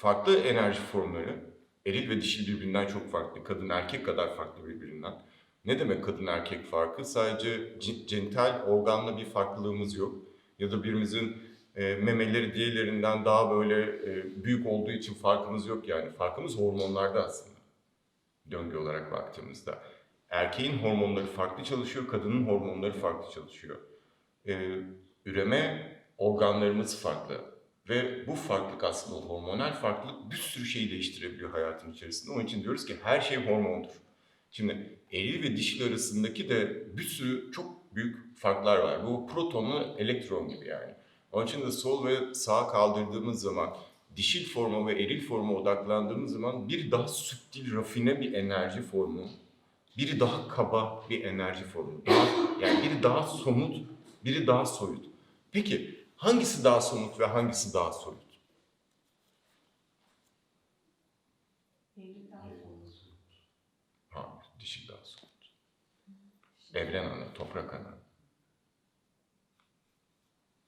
Farklı enerji formları, eril ve dişil birbirinden çok farklı, kadın erkek kadar farklı birbirinden. Ne demek kadın erkek farkı? Sadece genital organla bir farklılığımız yok. Ya da birimizin e, memeleri diğerlerinden daha böyle e, büyük olduğu için farkımız yok yani. Farkımız hormonlarda aslında. Döngü olarak baktığımızda. Erkeğin hormonları farklı çalışıyor, kadının hormonları farklı çalışıyor. E, üreme organlarımız farklı. Ve bu farklılık aslında hormonal farklılık bir sürü şeyi değiştirebiliyor hayatın içerisinde. Onun için diyoruz ki her şey hormondur. Şimdi eril ve dişil arasındaki de bir sürü çok büyük farklar var. Bu protonla elektron gibi yani. Onun için de sol ve sağ kaldırdığımız zaman dişil forma ve eril forma odaklandığımız zaman bir daha süptil, rafine bir enerji formu, biri daha kaba bir enerji formu. Daha, yani biri daha somut, biri daha soyut. Peki hangisi daha somut ve hangisi daha soyut? Hayır, dişil daha somut. Evren ana, toprak ana.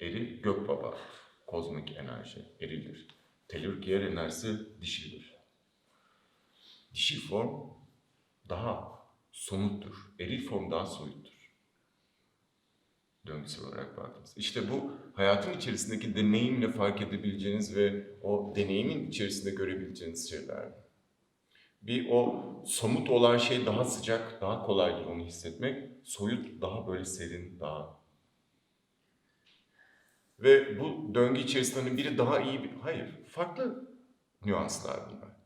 Eril gökbaba, kozmik enerji, erildir. Telürk yer enerjisi dişildir. Dişil form daha somuttur. Eril form daha soyuttur. Döngüsel olarak baktığımız. İşte bu hayatın içerisindeki deneyimle fark edebileceğiniz ve o deneyimin içerisinde görebileceğiniz şeyler. Bir o somut olan şey daha sıcak, daha kolaydır onu hissetmek. Soyut daha böyle serin, daha ve bu döngü içerisinde hani biri daha iyi bir... Hayır, farklı nüanslar bunlar.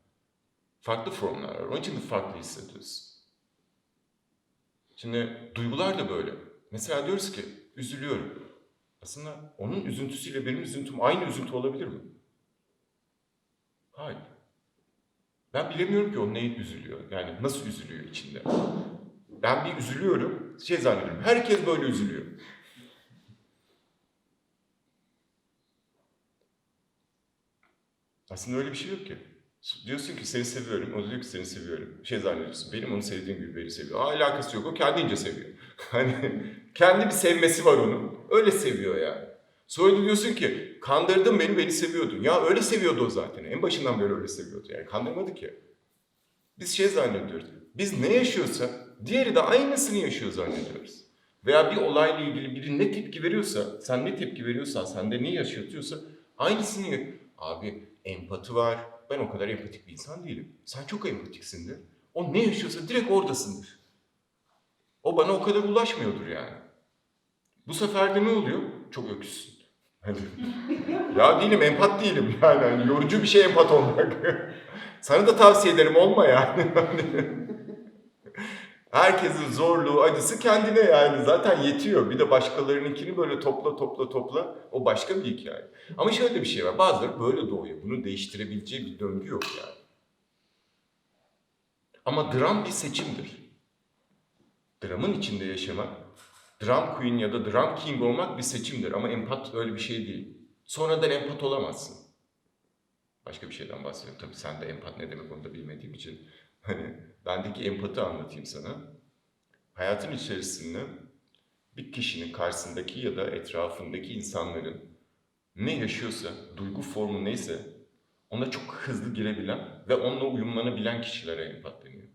Farklı formlar var. Onun için de farklı hissediyorsun. Şimdi duygular da böyle. Mesela diyoruz ki üzülüyorum. Aslında onun üzüntüsüyle benim üzüntüm aynı üzüntü olabilir mi? Hayır. Ben bilemiyorum ki o neye üzülüyor. Yani nasıl üzülüyor içinde. Ben bir üzülüyorum, şey zannediyorum. Herkes böyle üzülüyor. Aslında öyle bir şey yok ki. Diyorsun ki seni seviyorum, o diyor ki seni seviyorum. Şey zannediyorsun, benim onu sevdiğim gibi beni seviyor. Aa, alakası yok, o kendince seviyor. Hani kendi bir sevmesi var onun. Öyle seviyor yani. Sonra diyorsun ki kandırdın beni, beni seviyordun. Ya öyle seviyordu o zaten. En başından beri öyle seviyordu yani. Kandırmadı ki. Biz şey zannediyoruz. Biz ne yaşıyorsa diğeri de aynısını yaşıyor zannediyoruz. Veya bir olayla ilgili biri ne tepki veriyorsa, sen ne tepki veriyorsan, sende ne yaşatıyorsa aynısını Abi empati var. Ben o kadar empatik bir insan değilim. Sen çok empatiksindir. O ne yaşıyorsa direkt oradasındır. O bana o kadar ulaşmıyordur yani. Bu sefer de ne oluyor? Çok öküzsün. Hani, ya değilim, empat değilim yani. Hani yorucu bir şey empat olmak. Sana da tavsiye ederim olma yani. Herkesin zorluğu, acısı kendine yani. Zaten yetiyor. Bir de başkalarınınkini böyle topla topla topla. O başka bir hikaye. Ama şöyle bir şey var. Bazıları böyle doğuyor. Bunu değiştirebileceği bir döngü yok yani. Ama dram bir seçimdir. Dramın içinde yaşamak, dram queen ya da dram king olmak bir seçimdir. Ama empat öyle bir şey değil. Sonradan empat olamazsın. Başka bir şeyden bahsediyorum. Tabii sen de empat ne demek onu da bilmediğim için. Hani bendeki empati anlatayım sana. Hayatın içerisinde bir kişinin karşısındaki ya da etrafındaki insanların ne yaşıyorsa, duygu formu neyse ona çok hızlı girebilen ve onunla uyumlanabilen kişilere empat deniyor.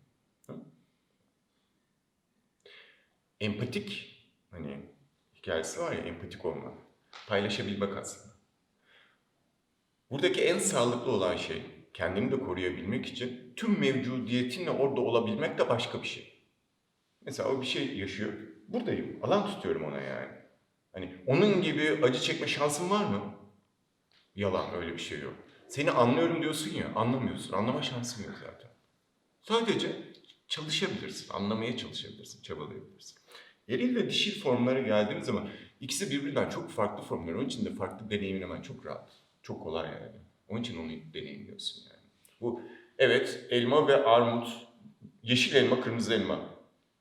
Empatik, hani hikayesi var ya empatik olmak, paylaşabilmek aslında. Buradaki en sağlıklı olan şey kendini de koruyabilmek için tüm mevcudiyetinle orada olabilmek de başka bir şey. Mesela o bir şey yaşıyor. Buradayım. Alan tutuyorum ona yani. Hani onun gibi acı çekme şansın var mı? Yalan öyle bir şey yok. Seni anlıyorum diyorsun ya anlamıyorsun. Anlama şansın yok zaten. Sadece çalışabilirsin. Anlamaya çalışabilirsin. Çabalayabilirsin. Eril ve dişil formlara geldiğimiz zaman ikisi birbirinden çok farklı formlar. Onun için de farklı deneyimlemen çok rahat. Çok kolay yani. Onun için onu deneyimliyorsun yani. Bu evet elma ve armut, yeşil elma, kırmızı elma.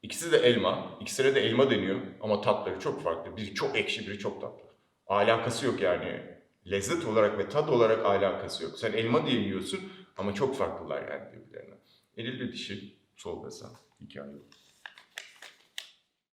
İkisi de elma, ikisine de elma deniyor ama tatları çok farklı. Biri çok ekşi, biri çok tatlı. Alakası yok yani. Lezzet olarak ve tat olarak alakası yok. Sen elma diye yiyorsun ama çok farklılar yani birbirlerine. Eril ve dişil, sol ve sağ. Hikaye.